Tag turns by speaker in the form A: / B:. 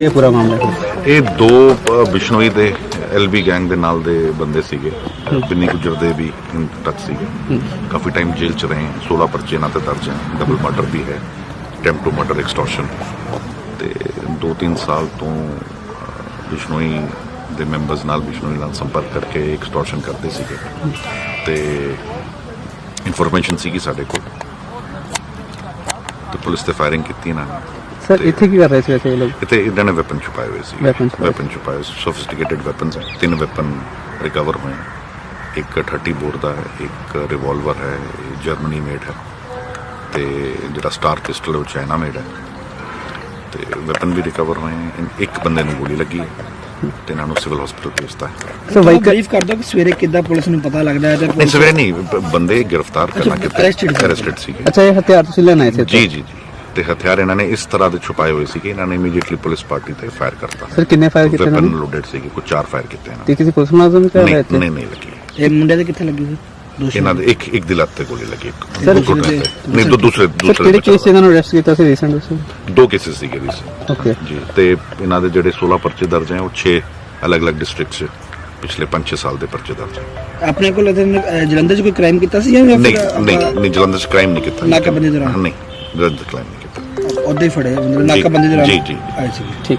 A: ਇਹ ਪੂਰਾ ਮਾਮਲਾ ਹੈ।
B: ਇਹ ਦੋ ਅ, ਬਿਸ਼ਨੋਈ ਦੇ ਐਲਬੀ ਗੈਂਗ ਦੇ ਨਾਲ ਦੇ ਬੰਦੇ ਸੀਗੇ। ਬਿੰਨੀ ਗੁੱਜਰ ਦੇ ਵੀ ਟੱਚ ਸੀਗੇ। ਕਾਫੀ ਟਾਈਮ ਜੇਲ੍ਹ ਚ ਰਹੇ 16 ਪਰਚੇ ਇਹਨਾਂ ਤੇ ਦਰਜ ਹੈ ਡਬਲ ਮਰਡਰ ਵੀ ਹੈ ਅਟੈਂਪਟ ਟੂ ਮਰਡਰ ਐਕਸਟੋਰਸ਼ਨ ਤੇ 2-3 ਸਾਲ ਤੋਂ ਅ, ਬਿਸ਼ਨੋਈ ਦੇ ਮੈਂਬਰਸ ਨਾਲ ਬਿਸ਼ਨੋਈ ਨਾਲ ਸੰਪਰਕ ਕਰਕੇ ਐਕਸਟੋਰਸ਼ਨ ਕਰਦੇ ਸੀਗੇ। ਤੇ ਇਨਫੋਰਮੇਸ਼ਨ ਸੀਗੀ ਸਾਡੇ ਕੋਲ। ਤੇ ਪੁਲਿਸ ਤੇ ਫਾਇਰਿੰਗ ਕੀਤੀ ਇਹਨਾਂ ਨੇ।
A: ਸਰ ਇੱਥੇ ਕੀ ਕਰ ਰਹੇ ਸੀ ਵੈਸੇ ਇਹ ਲੋਕ?
B: ਇੱਥੇ ਇਹਨਾਂ ਨੇ ਵੈਪਨ ਛੁਪਾਏ ਹੋਏ ਸੀ।
A: Weapon ਛੁਪਾਏ।
B: ਵੈਪਨ ਛੁਪਾਏ ਸੋਫਿਸਟੀਕੇਟਡ ਵੈਪਨਸ ਹੈ। ਤਿੰਨ ਵੈਪਨ ਰਿਕਵਰ ਹੋਏ ਹੈ। ਇੱਕ 30 ਬੋਰ ਦਾ ਹੈ ਇੱਕ ਰਿਵਾਲਵਰ ਹੈ ਜਰਮਨੀ ਮੇਡ ਹੈ। ਤੇ ਜਿਹੜਾ ਸਟਾਰ ਪਿਸਟਲ ਉਹ ਚਾਈਨਾ ਮੇਡ ਹੈ। ਤੇ ਵੈਪਨ ਵੀ ਰਿਕਵਰ ਹੋਏ ਹੈ। ਇੱਕ ਬੰਦੇ ਨੂੰ ਗੋਲੀ ਲੱਗੀ। ਹੈ ਤੇ ਇਹਨਾਂ ਨੂੰ ਸਿਵਲ ਹਸਪੀਟਲ ਭੇਜਤਾ
C: ਤਾਂ
A: ਵਾਹੀਕਲ
C: ਬਰੀਫ ਕਰ ਦੋ ਕਿ ਸਵੇਰੇ ਕਿੱਦਾਂ ਪੁਲਿਸ ਨੂੰ ਪਤਾ ਲੱਗਦਾ ਹੈ ਤੇ
B: ਨਹੀਂ
C: ਪੁਲਿਸ
B: ਸਵੇਰੇ ਨਹੀਂ ਬ- ਬੰਦੇ ਗ੍ਰਿਫਤਾਰ ਕਰਨਾ ਕਿਤੇ
C: arrested ਸੀ।
B: ਅਰੈਸਟਡ ਸੀਗੇ
A: ਅੱਛਾ ਇਹ ਹਥਿਆਰ ਤੁਸੀਂ ਲੈਣ ਆਏ ਸੀ ਇੱਥੇ?
B: ਜੀ ਜੀ ਜੀ। ਤੇ ਹਥਿਆਰ ਇਹਨਾਂ ਨੇ ਇਸ ਤਰ੍ਹਾਂ ਦੇ ਛੁਪਾਏ ਹੋਏ ਸੀ ਕਿ ਇਹਨਾਂ ਨੇ ਇਮੀਡੀਏਟਲੀ ਪੁਲਿਸ ਪਾਰਟੀ ਤੇ ਫਾਇਰ ਕਰਤਾ।
A: ਸਰ ਕਿੰਨੇ ਫਾਇਰ ਕੀਤੇ ਇਹਨਾਂ
B: ਵੈਪਨ
A: ਨੇ?
B: ਲੋਡਡ ਸੀਗੇ ਕੋਈ ਚਾਰ ਫਾਇਰ ਕੀਤੇ ਇਹਨਾਂ
A: ਤੇ ਕਿਸੇ ਪੁਲਿਸ ਮੁਲਾਜ਼ਮ ਕਰ
B: ਨੇ
A: ਰਹੇ
B: ਨਹੀਂ ਨਹੀਂ ਨਹੀਂ ਲੱਗੀ।
C: ਇਹ ਮੁੰਡੇ ਦੇ ਕਿੱਥੇ ਲੱਗੀ ਸੀ?
B: ਇਹਨਾਂ ਦੇ ਇੱਕ ਇੱਕ ਦੀ ਲੱਤ ਤੇ ਗੋਲੀ ਲੱਗੀ ਇੱਕ ਘੁੱਟਣੇ ਤੇ। ਨਹੀਂ ਦੋ ਦੂਸਰੇ
A: ਸਰ
B: ਦੂਸਰੇ
A: ਕਿਹੜੇ
B: ਬਚਾਅ
A: ਕੇਸ 'ਚ ਇਹਨਾਂ ਨੂੰ ਅਰੈਸਟ ਕੀਤਾ ਸੀ ਰੀਸੈਂਟ ਵਿੱਚ
B: ਦੋ ਕੇਸਿਸ ਸੀਗੇ ਇਸ
A: ਓਕੇ
B: ਜੀ ਤੇ ਇਹਨਾਂ ਦੇ ਜਿਹੜੇ 16 ਪਰਚੇ ਦਰਜ ਹੈ ਉਹ 6 ਅਲੱਗ-ਅਲੱਗ ਡਿਸਟ੍ਰਿਕਟ 'ਚ ਪਿਛਲੇ 5-6 ਸਾਲ ਦੇ ਪਰਚੇ ਦਰਜ ਹੈ।
C: ਆਪਣੇ ਕੋਲ ਇਹਦੇ ਨਾਲ, ਅਹ, ਜਲੰਧਰ 'ਚ ਕੋਈ ਕ੍ਰਾਈਮ ਕੀਤਾ ਸੀ ਜਾਂ
B: ਨਹੀਂ
C: ਫਿਰ
B: ਨਹੀਂ ਨਹੀਂ ਜਲੰਧਰ 'ਚ ਕ੍ਰਾਈਮ ਨਹੀਂ ਕੀਤਾ।
C: ਨਾਕਾਬੰਦੀ ਦੌਰਾਨ?
B: ਨਹੀਂ ਜਲੰਧਰ ਕ੍ਰਾਈਮ ਨਹੀਂ ਕੀਤਾ।
C: ਉਹਦੇ ਹੀ ਫੜੇ ਮਤਲਬ ਨਾਕਾਬੰਦੀ ਦੌਰਾਨ?
B: ਜੀ, ਜੀ।
C: ਆਏ ਸੀ
A: ਠੀਕ।